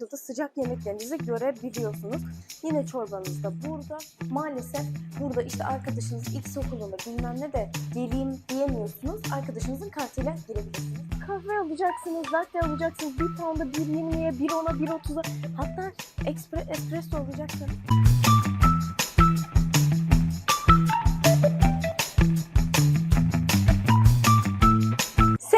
burada da sıcak yemeklerinizi görebiliyorsunuz. Yine çorbanız da burada. Maalesef burada işte arkadaşınız X okulunda bilmem ne de geleyim diyemiyorsunuz. Arkadaşınızın kartıyla girebilirsiniz. Kahve alacaksınız, latte alacaksınız. Bir pound'a 1.20'ye, 1.10'a, 1.30'a hatta ekspre, espresso alacaksınız.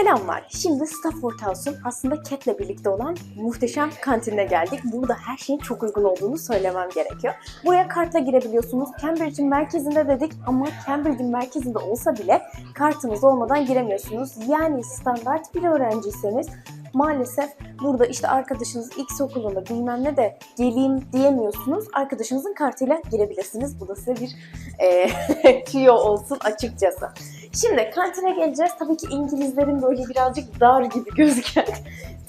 Selamlar. Şimdi Stafford House'un aslında Cat'le birlikte olan muhteşem kantinine geldik. Burada her şeyin çok uygun olduğunu söylemem gerekiyor. Buraya kartla girebiliyorsunuz. Cambridge'in merkezinde dedik ama Cambridge'in merkezinde olsa bile kartınız olmadan giremiyorsunuz. Yani standart bir öğrenciyseniz maalesef burada işte arkadaşınız X okulunda bilmem ne de geleyim diyemiyorsunuz. Arkadaşınızın kartıyla girebilirsiniz. Bu da size bir eee tüyo olsun açıkçası. Şimdi kantine geleceğiz. Tabii ki İngilizlerin böyle birazcık dar gibi gözüken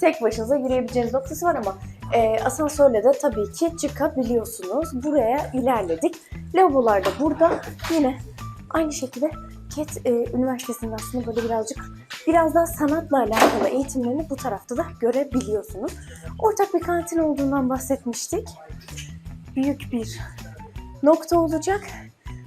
tek başınıza yürüyebileceğiniz noktası var ama e, asansörle de tabii ki çıkabiliyorsunuz. Buraya ilerledik. Lavabolar da burada. Yine aynı şekilde Ket e, Üniversitesi'nin aslında böyle birazcık biraz daha sanatla alakalı eğitimlerini bu tarafta da görebiliyorsunuz. Ortak bir kantin olduğundan bahsetmiştik. Büyük bir nokta olacak.